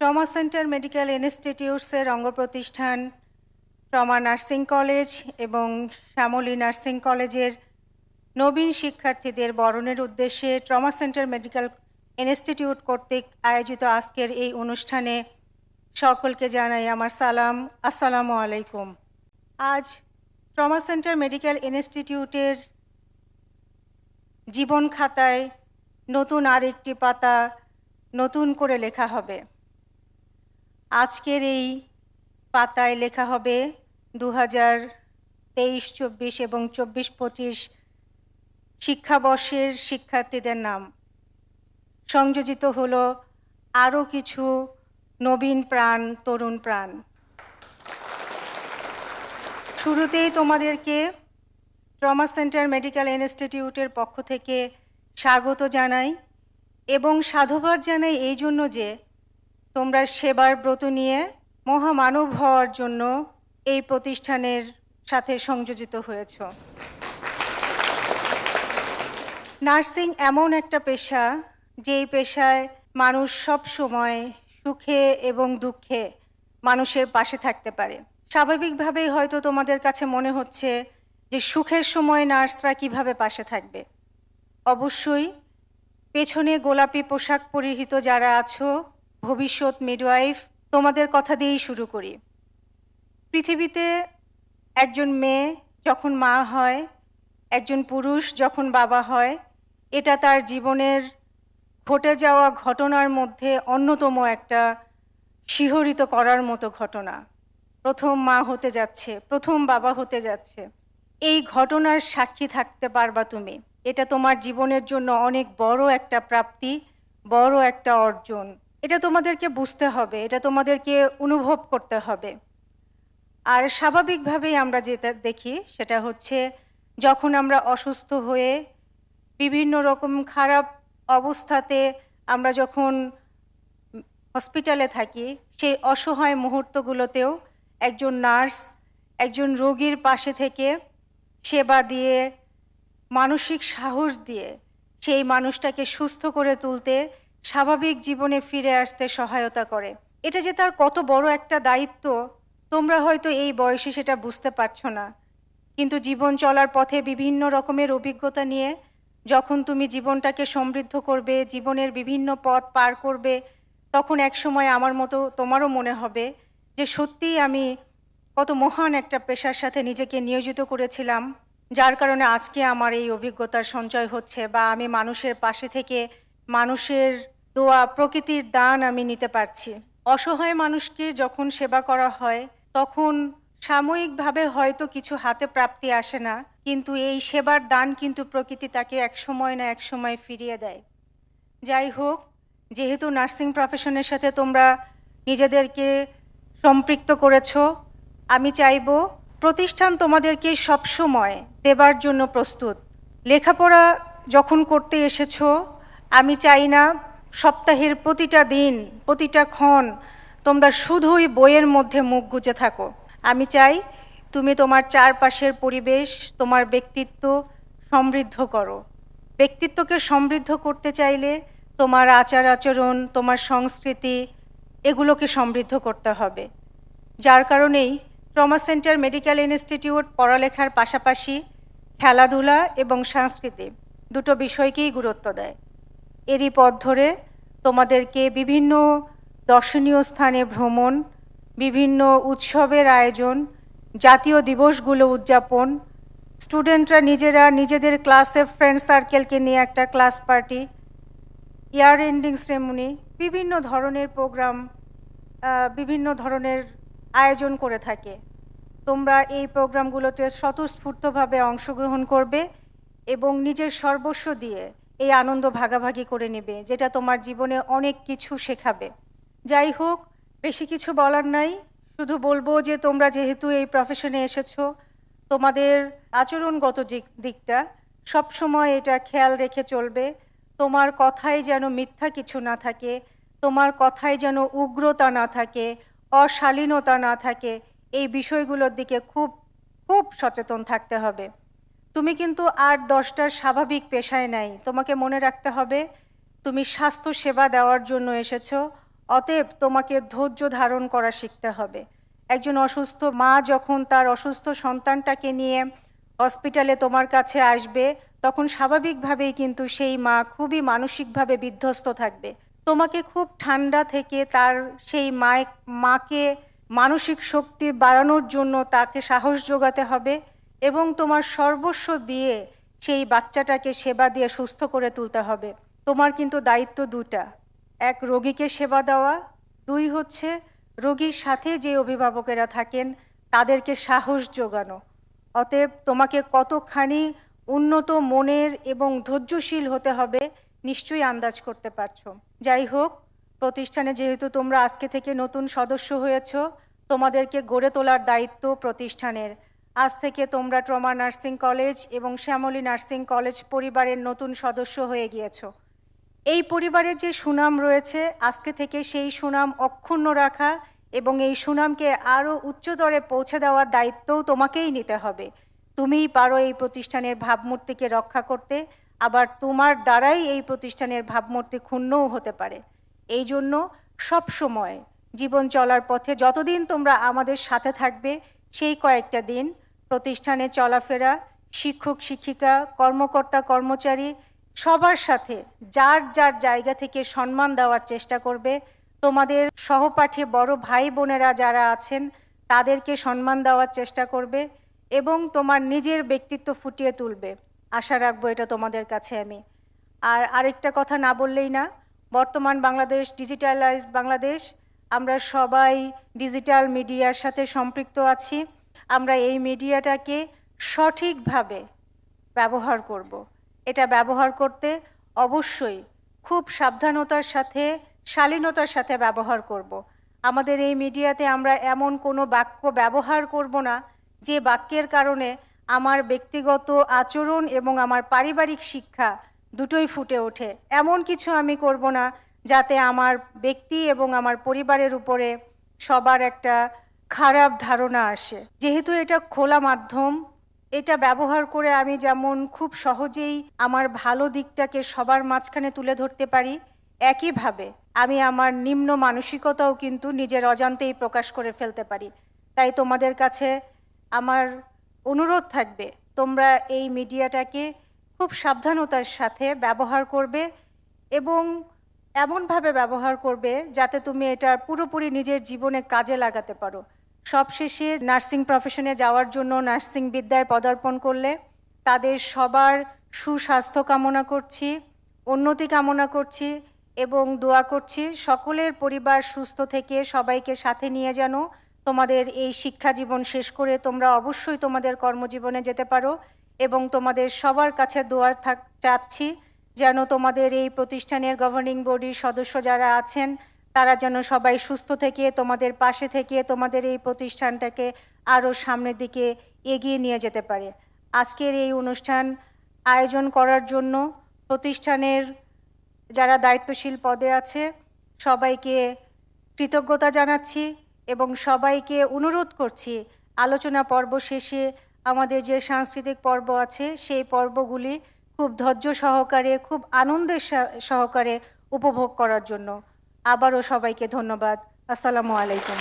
Trauma centre medical ইনস্টিটিউটসের অঙ্গ প্রতিষ্ঠান trauma nursing college এবং শ্যামলী নার্সিং কলেজের নবীন শিক্ষার্থীদের বরণের উদ্দেশ্যে ট্রমা সেন্টার মেডিকেল ইনস্টিটিউট কর্তৃক আয়োজিত আজকের এই অনুষ্ঠানে সকলকে জানাই আমার সালাম। আসসালামু আলাইকুম। আজ ট্রমা সেন্টার মেডিকেল ইনস্টিটিউটের জীবন খাতায় নতুন আরেকটি পাতা নতুন করে লেখা হবে। আজকের এই পাতায় লেখা হবে দু হাজার তেইশ, চব্বিশ এবং চব্বিশ পঁচিশ শিক্ষাবর্ষের শিক্ষার্থীদের নাম। সংযোজিত হলো আরও কিছু নবীন প্রাণ, তরুণ প্রাণ। শুরুতেই তোমাদেরকে ট্রমা সেন্টার মেডিকেল ইনস্টিটিউটের পক্ষ থেকে স্বাগত জানাই এবং সাধুবাদ জানাই এই জন্য যে তোমরা সেবার ব্রত নিয়ে মহামানব হওয়ার জন্য এই প্রতিষ্ঠানের সাথে সংযোজিত হয়েছ। নার্সিং এমন একটা পেশা, যেই পেশায় মানুষ সব সময় সুখে এবং দুঃখে মানুষের পাশে থাকতে পারে। স্বাভাবিকভাবেই হয়তো তোমাদের কাছে মনে হচ্ছে যে সুখের সময় নার্সরা কীভাবে পাশে থাকবে। অবশ্যই পেছনে গোলাপি পোশাক পরিহিত যারা আছো ভবিষ্যৎ মিডওয়াইফ তোমাদের কথা দিয়েই শুরু করি। পৃথিবীতে একজন মেয়ে যখন মা হয়, একজন পুরুষ যখন বাবা হয়, এটা তার জীবনের ঘটে যাওয়া ঘটনার মধ্যে অন্যতম একটা শিহরিত করার মতো ঘটনা। প্রথম মা হতে যাচ্ছে, প্রথম বাবা হতে যাচ্ছে। এই ঘটনার সাক্ষী থাকতে পারবা তুমি। এটা তোমার জীবনের জন্য অনেক বড় একটা প্রাপ্তি, বড় একটা অর্জন। এটা তোমাদেরকে বুঝতে হবে, এটা তোমাদেরকে অনুভব করতে হবে। আর স্বাভাবিকভাবেই আমরা যেটা দেখি, সেটা হচ্ছে যখন আমরা অসুস্থ হয়ে বিভিন্ন রকম খারাপ অবস্থাতে আমরা যখন হসপিটালে থাকি, সেই অসহায় মুহূর্তগুলোতেও একজন নার্স, একজন রোগীর পাশে থেকে সেবা দিয়ে, মানসিক সাহস দিয়ে সেই মানুষটাকে সুস্থ করে তুলতে স্বাভাবিক জীবনে ফিরে আসতে সহায়তা করে। এটা যে তার কত বড় একটা দায়িত্ব, তোমরা হয়তো এই বয়সে সেটা বুঝতে পারছ না। কিন্তু জীবন চলার পথে বিভিন্ন রকমের অভিজ্ঞতা নিয়ে, যখন তুমি জীবনটাকে সমৃদ্ধ করবে, জীবনের বিভিন্ন পথ পার করবে, তখন এক সময় আমার মতো, তোমারও মনে হবে যে সত্যিই আমি কত মহান একটা পেশার সাথে নিজেকে নিয়োজিত করেছিলাম, যার কারণে আজকে আমার এই অভিজ্ঞতার সঞ্চয় হচ্ছে বা আমি মানুষের পাশে থেকে মানুষের দোয়া, প্রকৃতির দান আমি নিতে পারছি। অসহায় মানুষকে যখন সেবা করা হয়, তখন সাময়িকভাবে হয়তো কিছু হাতে প্রাপ্তি আসে না, কিন্তু এই সেবার দান কিন্তু প্রকৃতি তাকে এক সময় না এক সময় ফিরিয়ে দেয়। যাই হোক, যেহেতু নার্সিং প্রফেশনের সাথে তোমরা নিজেদেরকে সম্পৃক্ত করেছ, আমি চাইব প্রতিষ্ঠান তোমাদেরকে সবসময় দেবার জন্য প্রস্তুত। লেখাপড়া যখন করতে এসেছ আমি চাই না সপ্তাহের প্রতিটা দিন, প্রতিটা ক্ষণ তোমরা শুধুই বইয়ের মধ্যে মুখ গুজে থাকো। আমি চাই তুমি তোমার চারপাশের পরিবেশ, তোমার ব্যক্তিত্ব সমৃদ্ধ করো। ব্যক্তিত্বকে সমৃদ্ধ করতে চাইলে তোমার আচার আচরণ, তোমার সংস্কৃতি এগুলোকে সমৃদ্ধ করতে হবে। যার কারণেই ট্রমা সেন্টার মেডিকেল ইনস্টিটিউট পড়ালেখার পাশাপাশি খেলাধুলা এবং সংস্কৃতি দুটো বিষয়কেই গুরুত্ব দেয়। এরই পথ ধরে তোমাদেরকে বিভিন্ন দর্শনীয় স্থানে ভ্রমণ, বিভিন্ন উৎসবের আয়োজন, জাতীয় দিবসগুলো উদযাপন, স্টুডেন্টরা নিজেরা নিজেদের ক্লাসের ফ্রেন্ড সার্কেলকে নিয়ে একটা class party, year ending ceremony, বিভিন্ন ধরনের প্রোগ্রাম বিভিন্ন ধরনের আয়োজন করে থাকে। তোমরা এই প্রোগ্রামগুলোতে স্বতঃস্ফূর্তভাবে অংশগ্রহণ করবে এবং নিজের সর্বস্ব দিয়ে এই আনন্দ ভাগাভাগি করে নেবে, যেটা তোমার জীবনে অনেক কিছু শেখাবে। যাই হোক, বেশি কিছু বলার নাই। শুধু বলব যে তোমরা যেহেতু এই প্রফেশনে এসেছ, তোমাদের আচরণগত দিকটা সবসময় এটা খেয়াল রেখে চলবে। তোমার কথায় যেন মিথ্যা কিছু না থাকে, তোমার কথায় যেন উগ্রতা না থাকে, অশালীনতা না থাকে, এই বিষয়গুলোর দিকে খুব খুব সচেতন থাকতে হবে। তুমি কিন্তু আট দশটার স্বাভাবিক পেশায় নাই। তোমাকে মনে রাখতে হবে, তুমি স্বাস্থ্য সেবা দেওয়ার জন্য এসেছ, অতএব তোমাকে ধৈর্য ধারণ করা শিখতে হবে। একজন অসুস্থ মা যখন তার অসুস্থ সন্তানটাকে নিয়ে হসপিটালে তোমার কাছে আসবে, তখন স্বাভাবিকভাবেই কিন্তু সেই মা খুবই মানসিকভাবে বিধ্বস্ত থাকবে। তোমাকে খুব ঠান্ডা থেকে তার সেই মায়, মাকে মানসিক শক্তি বাড়ানোর জন্য তাকে সাহস যোগাতে হবে। এবং তোমার সর্বস্ব দিয়ে সেই বাচ্চাটাকে সেবা দিয়ে সুস্থ করে তুলতে হবে। তোমার কিন্তু দায়িত্ব দুটা এক, রোগীকে সেবা দেওয়া। দুই হচ্ছে, রোগীর সাথে যে অভিভাবকেরা থাকেন, তাদেরকে সাহস যোগানো। অতএব তোমাকে কতখানি উন্নত মনের এবং ধৈর্যশীল হতে হবে, নিশ্চয়ই আন্দাজ করতে পারছ। যাই হোক, প্রতিষ্ঠানে যেহেতু তোমরা আজকে থেকে নতুন সদস্য হয়েছ, তোমাদেরকে গড়ে তোলার দায়িত্ব প্রতিষ্ঠানের। আজ থেকে তোমরা ট্রমা নার্সিং কলেজ এবং শ্যামলী নার্সিং কলেজ পরিবারের নতুন সদস্য হয়ে গিয়েছ। এই পরিবারের যে সুনাম রয়েছে, আজকে থেকে সেই সুনাম অক্ষুণ্ণ রাখা এবং এই সুনামকে আরও উচ্চতরে পৌঁছে দেওয়ার দায়িত্বও তোমাকেই নিতে হবে। তুমিই পারো এই প্রতিষ্ঠানের ভাবমূর্তিকে রক্ষা করতে, আবার তোমার দ্বারাই এই প্রতিষ্ঠানের ভাবমূর্তি ক্ষুণ্ণও হতে পারে। এই জন্য সব সময় জীবন চলার পথে যতদিন তোমরা আমাদের সাথে থাকবে সেই কয়েকটা দিন প্রতিষ্ঠানে চলাফেরা, শিক্ষক, শিক্ষিকা, কর্মকর্তা, কর্মচারী সবার সাথে যার যার জায়গা থেকে সম্মান দেওয়ার চেষ্টা করবে। তোমাদের সহপাঠী বড় ভাই বোনেরা যারা আছেন, তাদেরকে সম্মান দেওয়ার চেষ্টা করবে এবং তোমার নিজের ব্যক্তিত্ব ফুটিয়ে তুলবে। আশা রাখব এটা তোমাদের কাছে আমি। আর আরেকটা কথা না বললেই না, বর্তমান বাংলাদেশ ডিজিটালাইজড বাংলাদেশ আমরা সবাই ডিজিটাল মিডিয়ার সাথে সম্পৃক্ত আছি আমরা এই মিডিয়াটাকে সঠিকভাবে ব্যবহার করব। এটা ব্যবহার করতে অবশ্যই খুব সাবধানতার সাথে, শালীনতার সাথে ব্যবহার করব। আমাদের এই মিডিয়াতে আমরা এমন কোনো বাক্য ব্যবহার করব না, যে বাক্যের কারণে আমার ব্যক্তিগত আচরণ এবং আমার পারিবারিক শিক্ষা দুটোই ফুটে ওঠে এমন কিছু আমি করব না যাতে আমার ব্যক্তি এবং আমার পরিবারের উপরে সবার একটা খারাপ ধারণা আসে। যেহেতু এটা খোলা মাধ্যম, এটা ব্যবহার করে আমি যেমন খুব সহজেই আমার ভালো দিকটাকে সবার মাঝখানে তুলে ধরতে পারি, একইভাবে আমি আমার নিম্ন মানসিকতাও কিন্তু নিজের অজান্তেই প্রকাশ করে ফেলতে পারি। তাই তোমাদের কাছে আমার অনুরোধ থাকবে, তোমরা এই মিডিয়াটাকে খুব সাবধানতার সাথে ব্যবহার করবে এবং এমনভাবে ব্যবহার করবে যাতে তুমি এটা পুরোপুরি নিজের জীবনে কাজে লাগাতে পারো। সবশেষে নার্সিং প্রফেশনে যাওয়ার জন্য নার্সিং বিদ্যায় পদার্পণ করলে তাদের সবার সুস্বাস্থ্য কামনা করছি, উন্নতি কামনা করছি এবং দোয়া করছি সকলের পরিবার সুস্থ থেকে সবাইকে সাথে নিয়ে যেন তোমাদের এই শিক্ষা জীবন শেষ করে তোমরা অবশ্যই তোমাদের কর্মজীবনে যেতে পারো এবং তোমাদের সবার কাছে দোয়া থাক চাচ্ছি। যেন তোমাদের এই প্রতিষ্ঠানের গভর্নিং বডির সদস্য যারা আছেন, তারা যেন সবাই সুস্থ থেকে, তোমাদের পাশে থেকে, তোমাদের এই প্রতিষ্ঠানটাকে আরও সামনের দিকে এগিয়ে নিয়ে যেতে পারে। আজকের এই অনুষ্ঠান আয়োজন করার জন্য প্রতিষ্ঠানের যারা দায়িত্বশীল পদে আছে, সবাইকে কৃতজ্ঞতা জানাচ্ছি এবং সবাইকে অনুরোধ করছি, আলোচনা পর্ব শেষে আমাদের যে সাংস্কৃতিক পর্ব আছে, সেই পর্বগুলি খুব ধৈর্য সহকারে খুব আনন্দের সহকারে উপভোগ করার জন্য। আবারও সবাইকে ধন্যবাদ। আসসালামু আলাইকুম।